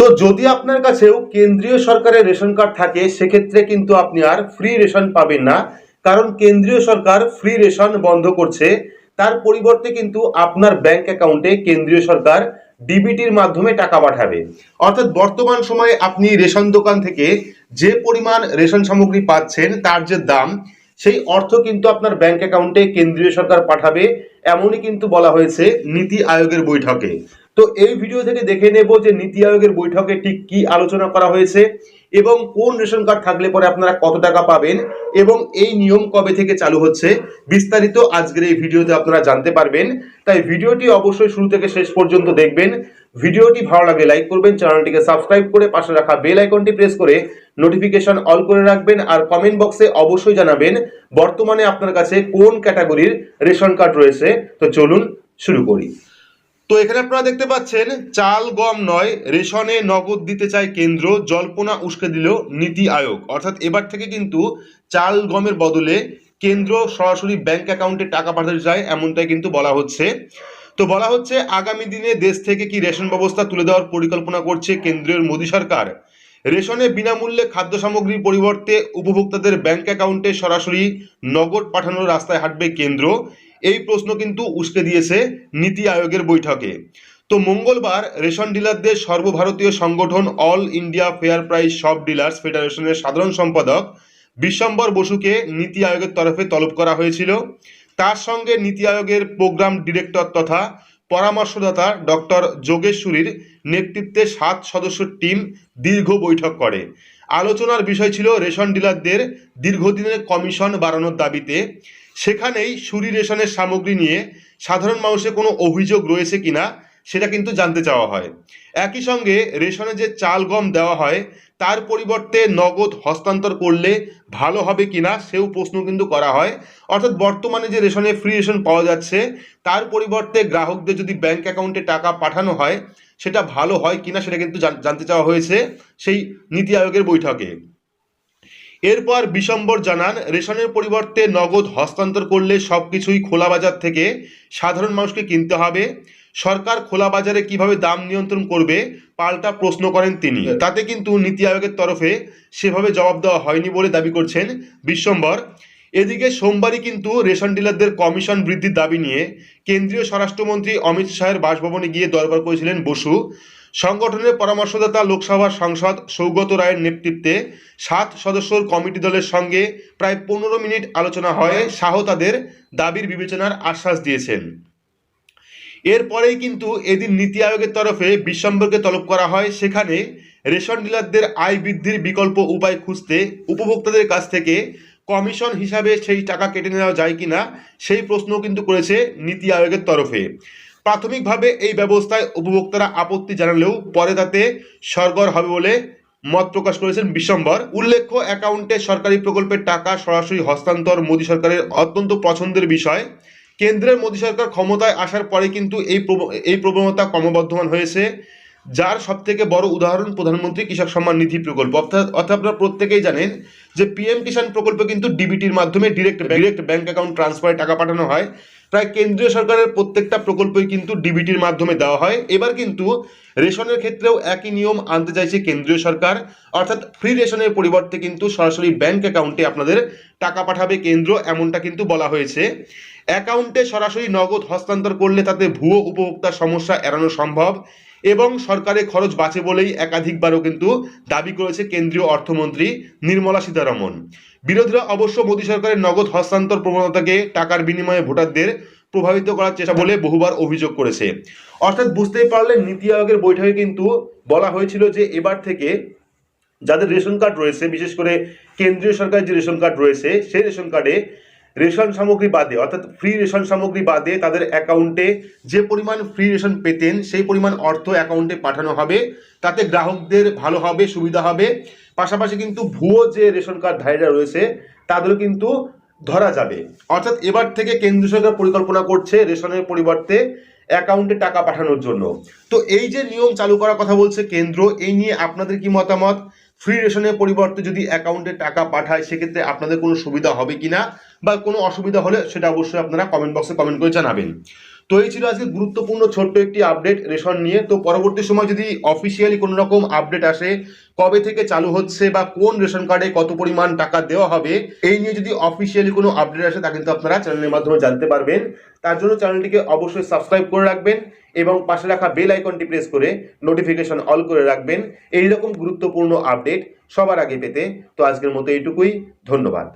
তো যদি আপনার কাছেও কেন্দ্রীয় সরকারের রেশন কার্ড থাকে, সেক্ষেত্রে কিন্তু আপনি আর ফ্রি রেশন পাবেন না। কারণ কেন্দ্রীয় সরকার ফ্রি রেশন বন্ধ করছে। তার পরিবর্তে কিন্তু আপনার ব্যাংক অ্যাকাউন্টে কেন্দ্রীয় সরকার ডিবিটির মাধ্যমে টাকা পাঠাবে। অর্থাৎ বর্তমান সময়ে আপনি রেশন দোকান থেকে যে পরিমাণ রেশন সামগ্রী পাচ্ছেন, তার যে দাম, সেই অর্থ কিন্তু আপনার ব্যাংক অ্যাকাউন্টে কেন্দ্রীয় সরকার পাঠাবে, এমনই কিন্তু বলা হয়েছে নীতি আয়োগের বৈঠকে। তো এই ভিডিও থেকে দেখে নেব যে নীতি আয়োগের বৈঠকে ঠিক কি আলোচনা করা হয়েছে এবং কোন রেশন কার্ড থাকলে পরে আপনারা কত টাকা পাবেন এবং এই নিয়ম কবে থেকে চালু হচ্ছে বিস্তারিত আজকের এই ভিডিওতে আপনারা জানতে পারবেন। তাই ভিডিওটি অবশ্যই শুরু থেকে শেষ পর্যন্ত দেখবেন। ভিডিওটি ভালো লাগলে লাইক করবেন, চ্যানেলটিকে সাবস্ক্রাইব করে পাশে রাখা বেল আইকনটি প্রেস করে নোটিফিকেশন অল করে রাখবেন আর কমেন্ট বক্সে অবশ্যই জানাবেন বর্তমানে আপনার কাছে কোন ক্যাটাগরির রেশন কার্ড রয়েছে। তো চলুন শুরু করি। তো এখানে আপনারা দেখতে পাচ্ছেন, চাল গম নয়, রেশনে নগদ দিতে চায় কেন্দ্র, জল্পনা উস্কে দিল নীতি আয়োগ। অর্থাৎ এবার থেকে কিন্তু চাল গমের বদলে কেন্দ্র সরাসরি ব্যাংক অ্যাকাউন্টে টাকা পাঠাতে চায়, এমনটাই কিন্তু বলা হচ্ছে। তো বলা হচ্ছে, আগামী দিনে দেশ থেকে কি রেশন ব্যবস্থা তুলে দেওয়ার পরিকল্পনা করছে কেন্দ্রের মোদী সরকার? রেশনে বিনামূল্যে খাদ্য সামগ্রীর পরিবর্তে উপভোক্তাদের ব্যাংক অ্যাকাউন্টে সরাসরি নগদ পাঠানোর রাস্তায় হাঁটবে কেন্দ্র। এই প্রশ্ন কিন্তু উস্কে দিয়েছে নীতি আয়োগের বৈঠকে। তো মঙ্গলবার রেশন ডিলারদের সর্বভারতীয় সংগঠন all India fair price shop dealers ফেডারেশনের সাধারণ সম্পাদক বিশ্বম্বর বসুকে নীতি আয়োগের তরফে তলব করা হয়েছিল। তার সঙ্গে নীতি আয়োগের প্রোগ্রাম ডিরেক্টর তথা পরামর্শদাতা ডক্টর যোগেশ্বরীর নেতৃত্বে সাত সদস্য টিম দীর্ঘ বৈঠক করে। আলোচনার বিষয় ছিল রেশন ডিলারদের দীর্ঘদিনের কমিশন বাড়ানোর দাবিতে। সেখানেই সুরি রেশনের সামগ্রী নিয়ে সাধারণ মানুষের কোনো অভিযোগ রয়েছে কিনা, সেটা কিন্তু জানতে চাওয়া হয়। একই সঙ্গে রেশনে যে চাল গম দেওয়া হয়, তার পরিবর্তে নগদ হস্তান্তর করলে ভালো হবে কিনা সেও প্রশ্ন কিন্তু করা হয়। অর্থাৎ বর্তমানে যে রেশনে ফ্রি রেশন পাওয়া যাচ্ছে, তার পরিবর্তে গ্রাহকদের যদি ব্যাংক অ্যাকাউন্টে টাকা পাঠানো হয়, সেটা ভালো হয় কিনা সেটা কিন্তু জানতে চাওয়া হয়েছে সেই নীতি আয়োগের বৈঠকে। এরপর বিশম্বর জানান রেশনের পরিবর্তে নগদ হস্তান্তর করলে সবকিছুই খোলা বাজার থেকে সাধারণ মানুষকে কিনতে হবে। সরকার খোলা বাজারে কীভাবে দাম নিয়ন্ত্রণ করবে পাল্টা প্রশ্ন করেন তিনি। তাতে কিন্তু নীতি আয়োগের তরফে সেভাবে জবাব দেওয়া হয়নি বলে দাবি করছেন বিশ্বম্বর এদিকে সোমবারই কিন্তু রেশন ডিলারদের কমিশন বৃদ্ধির দাবি নিয়ে কেন্দ্রীয় স্বরাষ্ট্রমন্ত্রী অমিত শাহের বাসভবনে গিয়ে দরবার করেছিলেন বসু। সংগঠনের পরামর্শদাতা লোকসভা সাংসদ সৌগত রায়ের নেতৃত্বে সাত সদস্যর কমিটি দলের সঙ্গে প্রায় পনেরো মিনিট আলোচনা হয়। শাহ তাদের দাবির বিবেচনার আশ্বাস দিয়েছেন। এরপরেই কিন্তু এদিন নীতি আয়োগের তরফে বিশ্বম্বরকে তলব করা হয়। সেখানে রেশন ডিলারদের আয় বৃদ্ধির বিকল্প উপায় খুঁজতে উপভোক্তাদের কাছ থেকে কমিশন হিসাবে সেই টাকা কেটে নেওয়া যায় কিনা সেই প্রশ্নও কিন্তু করেছে নীতি আয়োগের তরফে। প্রাথমিকভাবে এই ব্যবস্থায় উপভোক্তারা আপত্তি জানালেও পরে তাতে সরগর হবে বলে মত প্রকাশ করেছেন বিশ্বম্বর। উল্লেখ্য, অ্যাকাউন্টে সরকারি প্রকল্পের টাকা সরাসরি হস্তান্তর মোদী সরকারের অত্যন্ত পছন্দের বিষয়। কেন্দ্রের মোদী সরকার ক্ষমতায় আসার পরে কিন্তু এই প্রব- এই প্রবণতা ক্রমবর্ধমান হয়েছে। যার সব থেকে বড় উদাহরণ প্রধানমন্ত্রী কৃষক সম্মান নিধি প্রকল্প। অর্থাৎ অর্থাৎ আপনারা প্রত্যেকেই জানেন যে পিএম কিষাণ প্রকল্প কিন্তু ডিবিটির মাধ্যমে ডিরেক্ট ডিরেক্ট ব্যাংক অ্যাকাউন্ট ট্রান্সফারে টাকা পাঠানো হয়। প্রায় কেন্দ্রীয় সরকারের প্রত্যেকটা প্রকল্পই কিন্তু ডিবিটির মাধ্যমে দেওয়া হয়। এবার কিন্তু রেশনের ক্ষেত্রেও একই নিয়ম আনতে চাইছে কেন্দ্রীয় সরকার। অর্থাৎ ফ্রি রেশনের পরিবর্তে কিন্তু সরাসরি ব্যাংক অ্যাকাউন্টে আপনাদের টাকা পাঠাবে কেন্দ্র, এমনটা কিন্তু বলা হয়েছে। অ্যাকাউন্টে সরাসরি নগদ হস্তান্তর করলে তাতে ভুয়ো উপভোক্তার সমস্যা এড়ানো সম্ভব। এবং সরকারের খরচ বাঁচে বলেই একাধিকবারও কিন্তু দাবি করেছে কেন্দ্রীয় অর্থমন্ত্রী নির্মলা সীতারমন। বিরোধীরা অবশ্য মোদী সরকারের নগদ হস্তান্তর প্রবণতাকে টাকার বিনিময়ে ভোটারদের প্রভাবিত করার চেষ্টা বলে বহুবার অভিযোগ করেছে। অর্থাৎ বুঝতেই পারলেন নীতি আয়োগের বৈঠকে কিন্তু বলা হয়েছিল যে এবার থেকে যাদের রেশন কার্ড রয়েছে, বিশেষ করে কেন্দ্রীয় সরকারের যে রেশন কার্ড রয়েছে, সেই রেশন কার্ডে রেশন সামগ্রী বাদে, অর্থাৎ ফ্রি রেশন সামগ্রী বাদে তাদের অ্যাকাউন্টে যে পরিমাণ ফ্রি রেশন পেতেন, সেই পরিমাণ অর্থ অ্যাকাউন্টে পাঠানো হবে। তাতে গ্রাহকদের ভালো হবে, সুবিধা হবে। পাশাপাশি কিন্তু ভুয়ো যে রেশন কার্ড কার্ডধারীরা রয়েছে, তাদেরও কিন্তু ধরা যাবে। অর্থাৎ এবার থেকে কেন্দ্র সরকার পরিকল্পনা করছে রেশনের পরিবর্তে অ্যাকাউন্টে টাকা পাঠানোর জন্য। তো এই যে নিয়ম চালু করার কথা বলছে কেন্দ্র, এই নিয়ে আপনাদের কি মতামত? ফ্রি রেশনের পরিবর্তে যদি অ্যাকাউন্টে টাকা পাঠায়, সেক্ষেত্রে আপনাদের কোনো সুবিধা হবে কিনা বা কোনো অসুবিধা হলে সেটা অবশ্যই আপনারা কমেন্ট বক্সে কমেন্ট করে জানাবেন। তো এই ছিল আজকে গুরুত্বপূর্ণ ছোট্ট একটি আপডেট রেশন নিয়ে। তো পরবর্তী সময় যদি অফিসিয়ালি কোনো রকম আপডেট আসে, কবে থেকে চালু হচ্ছে বা কোন রেশন কার্ডে কত পরিমাণ টাকা দেওয়া হবে, এই নিয়ে যদি অফিসিয়ালি কোনো আপডেট আসে, তা কিন্তু আপনারা চ্যানেলের মাধ্যমে জানতে পারবেন। তার জন্য চ্যানেলটিকে অবশ্যই সাবস্ক্রাইব করে রাখবেন এবং পাশে রাখা বেল আইকনটি প্রেস করে নোটিফিকেশন অল করে রাখবেন। এই রকম গুরুত্বপূর্ণ আপডেট সবার আগে পেতে। তো আজকের মতো এইটুকুই। ধন্যবাদ।